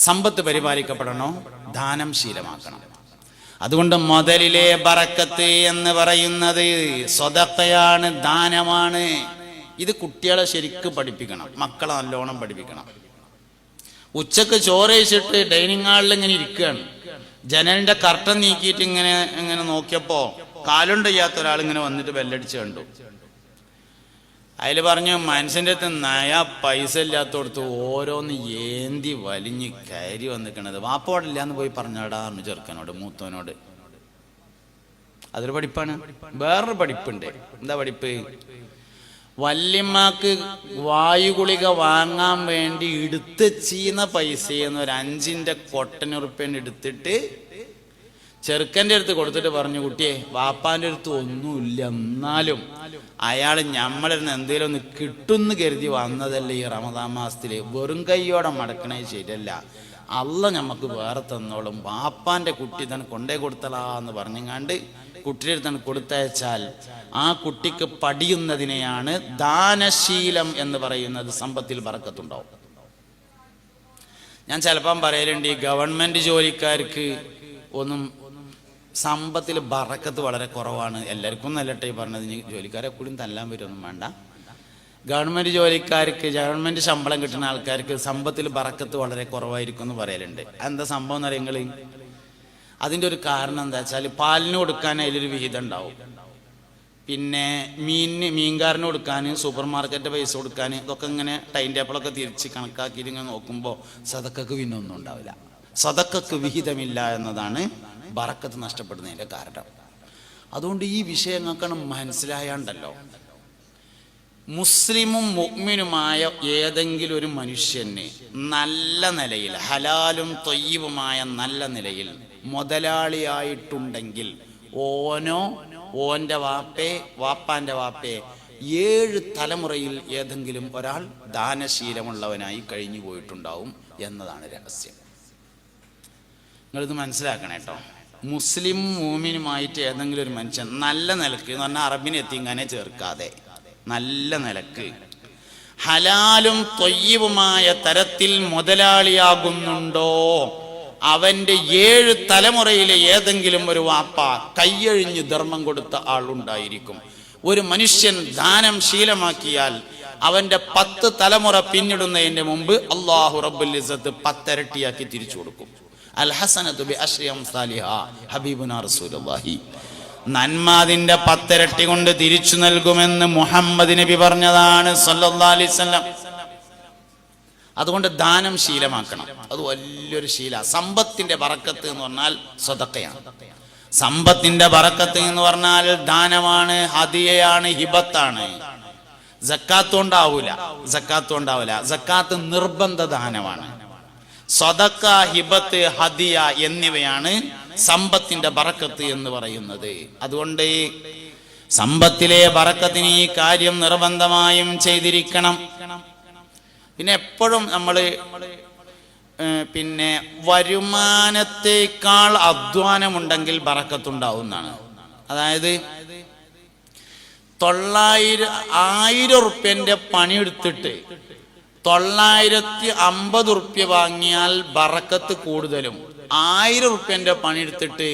സമ്പത്ത് പരിപാലിക്കപ്പെടണോ? ദാനം ശീലമാക്കണം. അതുകൊണ്ട് മുതലിലെ ബറക്കത്ത് എന്ന് പറയുന്നത് സ്വതക്കയാണ് ദാനമാണ്. ഇത് കുട്ടികളെ ശരിക്ക് പഠിപ്പിക്കണം. മക്കളെ നല്ലോണം പഠിപ്പിക്കണം. ഉച്ചയ്ക്ക് ചോറേച്ചിട്ട് കഴിച്ചിട്ട് ഡൈനിങ് ഹാളിൽ ഇങ്ങനെ ഇരിക്കുകയാണ്. ജനലിന്റെ കർട്ടൻ നീക്കിയിട്ട് ഇങ്ങനെ ഇങ്ങനെ നോക്കിയപ്പോ കാലുണ്ട് ചെയ്യാത്ത ഒരാൾ ഇങ്ങനെ വന്നിട്ട് ബെല്ലടിച്ച് കണ്ടു. അതിൽ പറഞ്ഞു മനുഷ്യന്റെ അടുത്ത് നയ പൈസ ഇല്ലാത്തടത്ത് ഓരോന്ന് ഏന്തി വലിഞ്ഞ് കയറി വന്നിക്കണത്. വാപ്പോടില്ല എന്ന് പോയി പറഞ്ഞാടാ പറഞ്ഞു ചെറുക്കനോട് മൂത്തവനോട്. അതൊരു പഠിപ്പാണ്. വേറൊരു പഠിപ്പുണ്ട്. എന്താ പഠിപ്പ്? വല്യമ്മക്ക് വായുഗുളിക വാങ്ങാൻ വേണ്ടി എടുത്ത് ചെയ്യുന്ന പൈസയെന്ന് ഒരു അഞ്ചിന്റെ കൊട്ടനുറുപ്പ്യൻ എടുത്തിട്ട് ചെറുക്കന്റെ അടുത്ത് കൊടുത്തിട്ട് പറഞ്ഞു കുട്ടിയെ വാപ്പാന്റെ അടുത്ത് ഒന്നുമില്ല എന്നാലും അയാൾ ഞമ്മളിരുന്ന് എന്തെങ്കിലും ഒന്ന് കിട്ടുമെന്ന് കരുതി വന്നതല്ലേ ഈ റമദാൻ മാസത്തിൽ വെറും കൈയോടെ മടക്കണേ ശരിയല്ല. അല്ല നമുക്ക് വേറെ തന്നോളും. വാപ്പാന്റെ കുട്ടി തന്നെ കൊണ്ടേ കൊടുത്തലാ എന്ന് പറഞ്ഞങ്ങാണ്ട് കുട്ടിയുടെ അടുത്താണ് കൊടുത്തയച്ചാൽ ആ കുട്ടിക്ക് പടിയുന്നതിനെയാണ് ദാനശീലം എന്ന് പറയുന്നത് സമ്പത്തിൽ പറക്കത്തുണ്ടാവും ഞാൻ ചിലപ്പം പറയലുണ്ട് ഈ ഗവൺമെന്റ് ജോലിക്കാർക്ക് ഒന്നും സമ്പത്തിൽ ബറക്കത്ത് വളരെ കുറവാണ്. എല്ലാവർക്കും നല്ലട്ടെ ഈ പറഞ്ഞത്. ജോലിക്കാരെ കൂടി തല്ലാൻ പറ്റുമൊന്നും വേണ്ട. ഗവൺമെന്റ് ജോലിക്കാർക്ക് ഗവൺമെന്റ് ശമ്പളം കിട്ടുന്ന ആൾക്കാർക്ക് സമ്പത്തിൽ ബറക്കത്ത് വളരെ കുറവായിരിക്കും എന്ന് പറയലുണ്ട്. എന്താ സംഭവം എന്ന് പറയുമ്പോൾ അതിന്റെ ഒരു കാരണം എന്താ വെച്ചാൽ പാലിന് കൊടുക്കാൻ അതിലൊരു വിഹിതം ഉണ്ടാവും. പിന്നെ മീനിന് മീൻകാരന് കൊടുക്കാൻ സൂപ്പർ മാർക്കറ്റ് പൈസ കൊടുക്കാൻ ഇതൊക്കെ ഇങ്ങനെ ടൈം ടേബിളൊക്കെ തിരിച്ച് കണക്കാക്കിയിട്ട് ഇങ്ങനെ നോക്കുമ്പോൾ സതക്കക്ക് പിന്നെ ഒന്നും ഉണ്ടാവില്ല. സതക്കക്ക് വിഹിതമില്ല എന്നതാണ് ബറക്കത്ത് നഷ്ടപ്പെടുന്നതിന്റെ കാരണം. അതുകൊണ്ട് ഈ വിഷയങ്ങൾക്ക് മനസ്സിലായാണ്ടല്ലോ. മുസ്ലിമും മുഗ്മിനുമായ ഏതെങ്കിലും ഒരു മനുഷ്യന് നല്ല നിലയിൽ ഹലാലും തൊയ്യവുമായ നല്ല നിലയിൽ മുതലാളിയായിട്ടുണ്ടെങ്കിൽ ഓനോ ഓന്റെ വാപ്പേ വാപ്പാന്റെ വാപ്പേ ഏഴ് തലമുറയിൽ ഏതെങ്കിലും ഒരാൾ ദാനശീലമുള്ളവനായി കഴിഞ്ഞു പോയിട്ടുണ്ടാവും എന്നതാണ് രഹസ്യം. നിങ്ങളിത് മനസ്സിലാക്കണം കേട്ടോ മുസ്ലിം മൂമിനുമായിട്ട് ഏതെങ്കിലും ഒരു മനുഷ്യൻ നല്ല നിലയ്ക്ക് എന്ന് പറഞ്ഞാൽ അറബിനെ എത്തിങ്ങനെ ചേർക്കാതെ. നല്ല നിലയ്ക്ക്. ഹലാലും തൊയ്യവുമായ തരത്തിൽ മുതലാളിയാകുന്നുണ്ടോ? അവന്റെ ഏഴ് തലമുറയിലെ ഏതെങ്കിലും ഒരു വാപ്പ കയ്യഴിഞ്ഞ് ധർമ്മം കൊടുത്ത ആളുണ്ടായിരിക്കും ഒരു മനുഷ്യൻ ദാനം ശീലമാക്കിയാൽ അവന്റെ പത്ത് തലമുറ പിന്നിടുന്നതിന്റെ മുമ്പ് അള്ളാഹു ഇസ്സത്ത് പത്തരട്ടിയാക്കി തിരിച്ചു കൊടുക്കും. അൽ ഹബീബുന റസൂലുള്ളാഹി. നന്മ അതിന്റെ പത്തരട്ടി കൊണ്ട് തിരിച്ചു നൽകുമെന്ന് മുഹമ്മദ് നബി പറഞ്ഞതാണ് അലൈഹി വസല്ലം. അതുകൊണ്ട് ദാനം ശീലമാക്കണം. അത് വലിയൊരു ശീല. സമ്പത്തിന്റെ പറക്കത്ത് എന്ന് പറഞ്ഞാൽ സ്വതക്കയാണ്. സമ്പത്തിന്റെ പറക്കത്ത് എന്ന് പറഞ്ഞാൽ ദാനമാണ് ഹതിയയാണ് ഹിബത്താണ്. ജക്കാത്ത് കൊണ്ടാവൂല ജക്കാത്ത് നിർബന്ധ ദാനമാണ് സ്വതക്ക ഹിബത്ത് ഹദിയ എന്നിവയാണ് സമ്പത്തിന്റെ ബറക്കത്ത് എന്ന് പറയുന്നത്. അതുകൊണ്ട് സമ്പത്തിലെ ബറക്കത്തിന് ഈ കാര്യം നിർബന്ധമായും ചെയ്തിരിക്കണം. പിന്നെ എപ്പോഴും നമ്മൾ പിന്നെ വരുമാനത്തേക്കാൾ അധ്വാനമുണ്ടെങ്കിൽ ബറക്കത്തുണ്ടാവുന്നതാണ്. അതായത് തൊള്ളായിരം ആയിരം ഉറുപ്യന്റെ പണിയെടുത്തിട്ട് തൊള്ളായിരത്തി അമ്പത് ഉറുപ്യ വാങ്ങിയാൽ ബറക്കത്ത് കൂടുതലും. ആയിരം ഉറുപ്യന്റെ പണിയെടുത്തിട്ട്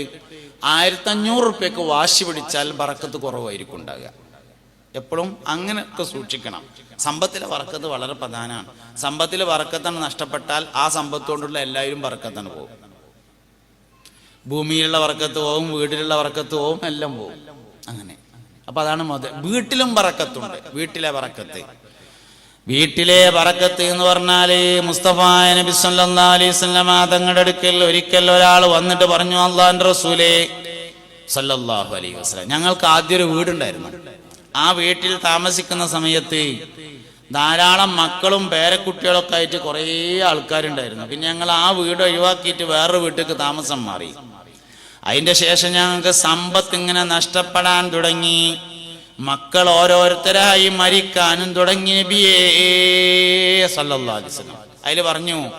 ആയിരത്തി അഞ്ഞൂറ് ഉറുപ്യക്ക് വാശി പിടിച്ചാൽ ബറക്കത്ത് കുറവായിരിക്കും ഉണ്ടാകുക. എപ്പോഴും അങ്ങനെയൊക്കെ സൂക്ഷിക്കണം. സമ്പത്തിലെ വറക്കത്ത് വളരെ പ്രധാനമാണ്. സമ്പത്തിലെ വറക്കത്താണ് നഷ്ടപ്പെട്ടാൽ ആ സമ്പത്ത് കൊണ്ടുള്ള എല്ലാവരും വറക്കത്താണ് പോകും. ഭൂമിയിലുള്ള വറക്കത്ത് പോവും വീട്ടിലുള്ള വറക്കത്ത് പോവും എല്ലാം പോവും. അങ്ങനെ. അപ്പൊ അതാണ് മുതൽ വീട്ടിലും വറക്കത്തുണ്ട് വീട്ടിലെ വറക്കത്ത് വീട്ടിലെ വറക്കത്ത് എന്ന് പറഞ്ഞാൽ മുസ്തഫ നബി വസല്ലമ തങ്ങളുടെ അടുക്കൽ ഒരിക്കൽ ഒരാൾ വന്നിട്ട് പറഞ്ഞു അള്ളാഹിന്റെ റസൂലേ സല്ലാഹു അലൈഹി വസ്ലാം ഞങ്ങൾക്ക് ആദ്യം ഒരു വീടുണ്ടായിരുന്നു. ആ വീട്ടിൽ താമസിക്കുന്ന സമയത്ത് ധാരാളം മക്കളും പേരക്കുട്ടികളൊക്കെ ആയിട്ട് കുറേ ആൾക്കാരുണ്ടായിരുന്നു. പിന്നെ ഞങ്ങൾ ആ വീട് ഒഴിവാക്കിയിട്ട് വേറൊരു വീട്ടിലേക്ക് താമസം മാറി. അതിന്റെ ശേഷം ഞങ്ങൾക്ക് സമ്പത്ത് ഇങ്ങനെ നഷ്ടപ്പെടാൻ തുടങ്ങി. മക്കൾ ഓരോരുത്തരായി മരിക്കാനും തുടങ്ങി നബിയേ അതിൽ പറഞ്ഞു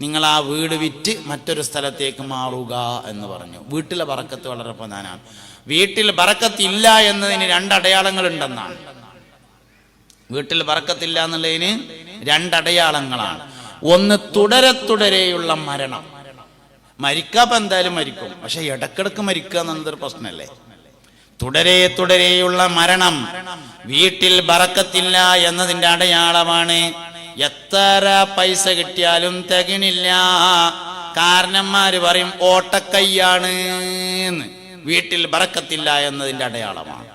നിങ്ങൾ ആ വീട് വിറ്റ് മറ്റൊരു സ്ഥലത്തേക്ക് മാറുക എന്ന് പറഞ്ഞു. വീട്ടിലെ പറക്കത്ത് വളരെ പ്രധാനമാണ്. വീട്ടിൽ പറക്കത്തില്ല എന്നതിന് രണ്ടടയാളങ്ങൾ ഉണ്ടെന്നാണ് വീട്ടിൽ പറക്കത്തില്ല എന്നുള്ളതിന് രണ്ടടയാളങ്ങളാണ്. ഒന്ന് തുടരെ തുടരെയുള്ള മരണം. മരിക്കാപ്പ എന്തായാലും മരിക്കും. പക്ഷെ ഇടക്കിടക്ക് മരിക്കുക എന്നുള്ളത് പ്രശ്നമല്ലേ? തുടരെ തുടരെയുള്ള മരണം വീട്ടിൽ ബറക്കത്തില്ല എന്നതിന്റെ അടയാളമാണ്. എത്ര പൈസ കിട്ടിയാലും തികണില്ല കാരണന്മാര് പറയും ഓട്ടക്കയ്യാണ്. വീട്ടിൽ ബറക്കത്തില്ല എന്നതിന്റെ അടയാളമാണ്.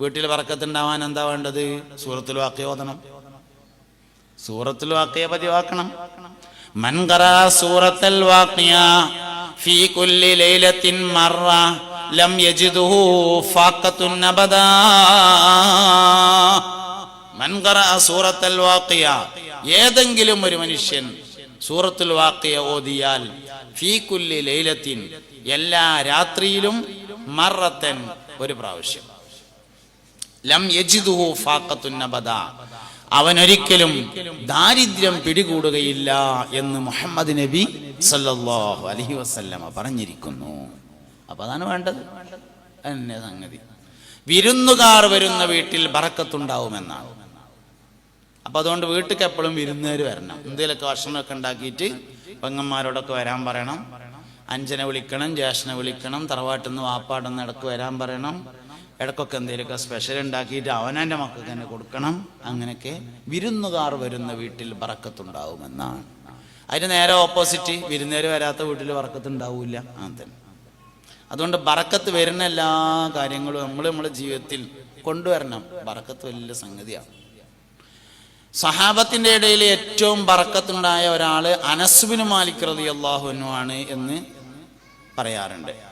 വീട്ടിൽ വറക്കത്തുണ്ടാവാൻ എന്താ വേണ്ടത്? സൂറത്തിൽ വാക്യ ഓതണം. സൂറത്തിൽ വാക്കയെ പതിവാക്കണം. മൻകറ സൂറത്തൽ വാക്യ. ഫീ ലൈലത്തിൻ ലം അബദാ. ഖറഅ സൂറത്തുൽ ഏതെങ്കിലും ഒരു മനുഷ്യൻ സൂറത്തുൽ വാഖിയ ഓതിയാൽ ഫീ ലൈലത്തിൻ എല്ലാ രാത്രിയിലും മറത്തൻ ഒരു പ്രാവശ്യം. ലം യജിദുഹു ഫാഖത്തുൻ അവനൊരിക്കലും ദാരിദ്ര്യം പിടികൂടുകയില്ല എന്ന് മുഹമ്മദ് നബി സല്ലാഹു അലഹി വസല്ലമ പറഞ്ഞിരിക്കുന്നു. അപ്പൊ അതാണ് വേണ്ടത്. എന്നെ സംഗതി. വിരുന്നുകാർ വരുന്ന വീട്ടിൽ ബറക്കത്തുണ്ടാവുമെന്നാണ്. അപ്പൊ അതുകൊണ്ട് വീട്ടിൽ എപ്പോഴും വിരുന്നുകാർ വരണം. എന്തെങ്കിലുമൊക്കെ ഭക്ഷണമൊക്കെ ഉണ്ടാക്കിയിട്ട് പെങ്ങന്മാരോടൊക്കെ വരാൻ പറയണം. അഞ്ചനെ വിളിക്കണം ജ്യേഷ്ഠനെ വിളിക്കണം തറവാട്ടിൽ നിന്ന് വാപ്പാടെന്ന് ഇടയ്ക്ക് വരാൻ പറയണം. ഇടക്കൊക്കെ എന്തെങ്കിലുമൊക്കെ സ്പെഷ്യൽ ഉണ്ടാക്കിയിട്ട് അവനന്റെ മക്കൾക്ക് തന്നെ കൊടുക്കണം. അങ്ങനെയൊക്കെ വിരുന്നുകാർ വരുന്ന വീട്ടിൽ വറക്കത്തുണ്ടാവുമെന്നാണ്. അതിന് നേരെ ഓപ്പോസിറ്റ് വിരുന്നേര് വരാത്ത വീട്ടിൽ വറക്കത്തുണ്ടാവില്ല. അങ്ങനെ തന്നെ. അതുകൊണ്ട് ബറക്കത്ത് വരുന്ന എല്ലാ കാര്യങ്ങളും നമ്മൾ നമ്മുടെ ജീവിതത്തിൽ കൊണ്ടുവരണം. ബറക്കത്ത് വലിയ സംഗതിയാണ്. സഹാബത്തിന്റെ ഇടയിൽ ഏറ്റവും ബറക്കത്തുണ്ടായ ഒരാൾ അനസ്ബിന് മാലിക് റതി അള്ളാഹുനു ആണ് എന്ന് പറയാറുണ്ട്.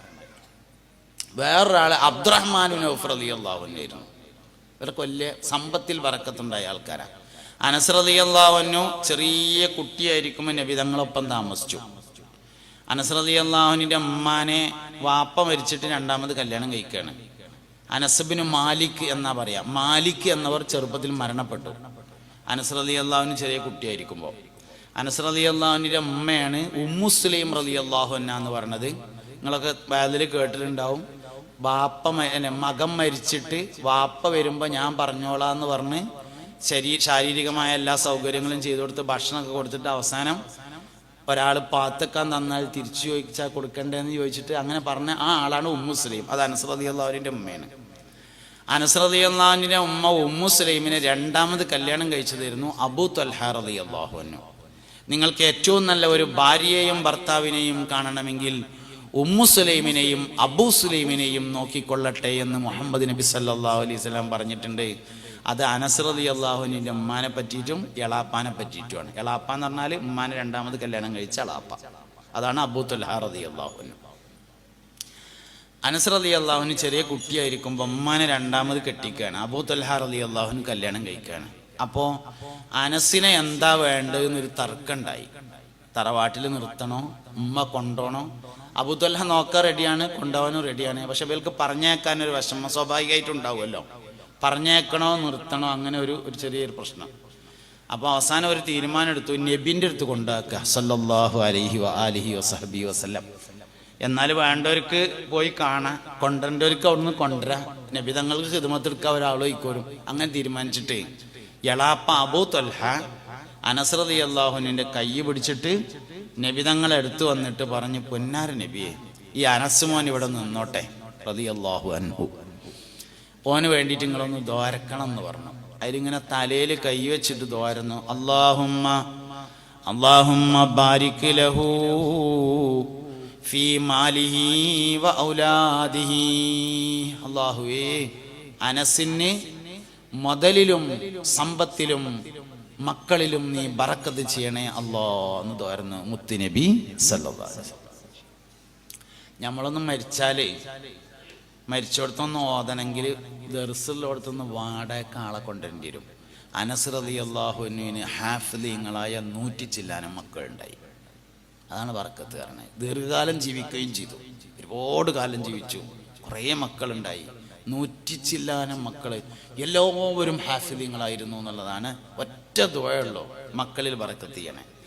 വേറൊരാൾ അബ്ദുറഹ്മാനു നൗഫ് റതി അള്ളാഹുനായിരുന്നു ഇവർക്ക് വലിയ സമ്പത്തിൽ വറക്കത്തുണ്ടായ ആൾക്കാരാണ് അനസ്രതി അള്ളാഹുനു ചെറിയ കുട്ടിയായിരിക്കുമ്പോൾ നബി തങ്ങളൊപ്പം താമസിച്ചു. അനസ്രതി അള്ളാഹുനിന്റെ അമ്മാനെ വാപ്പ മരിച്ചിട്ട് രണ്ടാമത് കല്യാണം കഴിക്കുകയാണ് അനസബിന് മാലിക് എന്നാ പറയാ. മാലിക് എന്നവർ ചെറുപ്പത്തിൽ മരണപ്പെട്ടു. അനസ്രതി അള്ളാഹുന് ചെറിയ കുട്ടിയായിരിക്കുമ്പോൾ അനസ്രതി അള്ളാഹുനിന്റെ അമ്മയാണ് ഉമ്മുസ്ലീം റലി അള്ളാഹു എന്ന് പറഞ്ഞത്. നിങ്ങളൊക്കെ വേദന കേട്ടിട്ടുണ്ടാവും. വാപ്പ മകം മകൻ മരിച്ചിട്ട് വാപ്പ വരുമ്പോൾ ഞാൻ പറഞ്ഞോളാം എന്ന് പറഞ്ഞ് ശരീ ശാരീരികമായ എല്ലാ സൗകര്യങ്ങളും ചെയ്തു കൊടുത്ത് ഭക്ഷണമൊക്കെ കൊടുത്തിട്ട് അവസാനം ഒരാൾ പാത്തക്കാൻ തന്നാൽ തിരിച്ചു ചോദിച്ചാൽ കൊടുക്കണ്ടേന്ന് ചോദിച്ചിട്ട് അങ്ങനെ പറഞ്ഞ ആ ആളാണ് ഉമ്മുസ്ലീം അത് അനുസൃതി അള്ളാഹുവിന്റെ ഉമ്മയാണ്. അനുസൃതി അള്ളാഹുവിന്റെ ഉമ്മ ഉമ്മു ഉമ്മുസ്ലീമിനെ രണ്ടാമത് കല്യാണം കഴിച്ചതായിരുന്നു അബു തൊൽഹാർ അലി അള്ളാഹുവിനു നിങ്ങൾക്ക് ഏറ്റവും നല്ല ഒരു ഭാര്യയെയും ഭർത്താവിനെയും കാണണമെങ്കിൽ ഉമ്മു സുലൈമിനെയും അബൂ സുലൈമിനെയും നോക്കിക്കൊള്ളട്ടെ എന്ന് മുഹമ്മദ് നബി സല്ലല്ലാഹു അലൈഹി സ്വലാം പറഞ്ഞിട്ടുണ്ട്. അത് അനസ്രതി അള്ളാഹുവിന്റെ ഉമ്മാനെ പറ്റിയിട്ടും എളാപ്പാനെ പറ്റിയിട്ടുമാണ്. എളാപ്പ എന്ന് പറഞ്ഞാൽ ഉമ്മാനെ രണ്ടാമത് കല്യാണം കഴിച്ച എളാപ്പ. അതാണ് അബൂ ത്വൽഹ റതി അള്ളാഹുവിന് അനസ് റലി അള്ളാഹുന് ചെറിയ കുട്ടിയായിരിക്കുമ്പോൾ ഉമ്മാനെ രണ്ടാമത് കെട്ടിക്കുകയാണ് അബൂ തൽഹ റലി അള്ളാഹുന് കല്യാണം കഴിക്കുകയാണ് അപ്പോൾ അനസിനെ എന്താ വേണ്ടതെന്നൊരു തർക്കമുണ്ടായി തറവാട്ടിൽ നിർത്തണോ? ഉമ്മ കൊണ്ടോണോ? അബൂ തൽഹ നോക്കാൻ റെഡിയാണ് കൊണ്ടുപോകാനും റെഡിയാണ്. പക്ഷെ ഇവർക്ക് പറഞ്ഞേക്കാൻ ഒരു വിഷമം സ്വാഭാവികമായിട്ടുണ്ടാവുമല്ലോ പറഞ്ഞേക്കണോ നിർത്തണോ അങ്ങനെ ഒരു ഒരു ചെറിയൊരു പ്രശ്നം. അപ്പോൾ അവസാനം ഒരു തീരുമാനം എടുത്തു നബിന്റെ അടുത്ത് കൊണ്ടാക്കുക സല്ലാഹു അലഹി വ ആലിഹി വസഹബി വസ്ലം എന്നാൽ വേണ്ടവർക്ക് പോയി കാണാം കൊണ്ടുവരേണ്ടവർക്ക് അവിടുന്ന് കൊണ്ടുവരാം. നബി തങ്ങൾക്ക് ഹിദമത്തെടുക്കാൻ ഒരാളോയിക്കോരും അങ്ങനെ തീരുമാനിച്ചിട്ട് എളാപ്പ അബൂ തൊൽഹ അനസ്രതി അള്ളാഹുനിന്റെ കൈ പിടിച്ചിട്ട് നബി തങ്ങൾ എടുത്തു വന്നിട്ട് പറഞ്ഞു പൊന്നാര നബിയെ ഈ അനസ്മോൻ ഇവിടെ നിന്നോട്ടെ. പ്രതിയല്ലാഹു അൻഹു. ഓന് വേണ്ടിയിട്ട് നിങ്ങളൊന്ന് ദ്വാരക്കണം എന്ന് പറഞ്ഞു. അതിലിങ്ങനെ തലയിൽ കൈവച്ചിട്ട് ദ്വാരുന്നു. അള്ളാഹുമ്മ അള്ളാഹുമ്മ ബാരിക് ലഹു ഫീ മാലിഹി വ ഔലാദിഹി. അള്ളാഹുവേ അനസിന് മുതലിലും സമ്പത്തിലും മക്കളിലും നീ ബറക്കത്ത് ചെയ്യണേ അല്ലോ എന്ന് തോരുന്നു മുത്തുനബി സല്ലല്ലാഹു നമ്മളൊന്ന് മരിച്ചാലേ മരിച്ചോടത്തൊന്ന് ഓതണമെങ്കിൽ ദർസുള്ളോടത്തൊന്ന് വാടക ആളെ കൊണ്ടുവരേണ്ടി വരും. അനസ്രതി അള്ളാഹുവിന് ഹാഫലിങ്ങളായ നൂറ്റി ചില്ലാനും മക്കളുണ്ടായി. അതാണ് വറക്കത്ത് കാരണം ദീർഘകാലം ജീവിക്കുകയും ചെയ്തു. ഒരുപാട് കാലം ജീവിച്ചു. കുറേ മക്കളുണ്ടായി. നൂറ്റി ചില്ലാനം മക്കൾ എല്ലാവരും ഹാഫിലിങ്ങളായിരുന്നു എന്നുള്ളതാണ് ഒറ്റ ദുഴയുള്ളൂ മക്കളിൽ വറക്കത്തിയണേ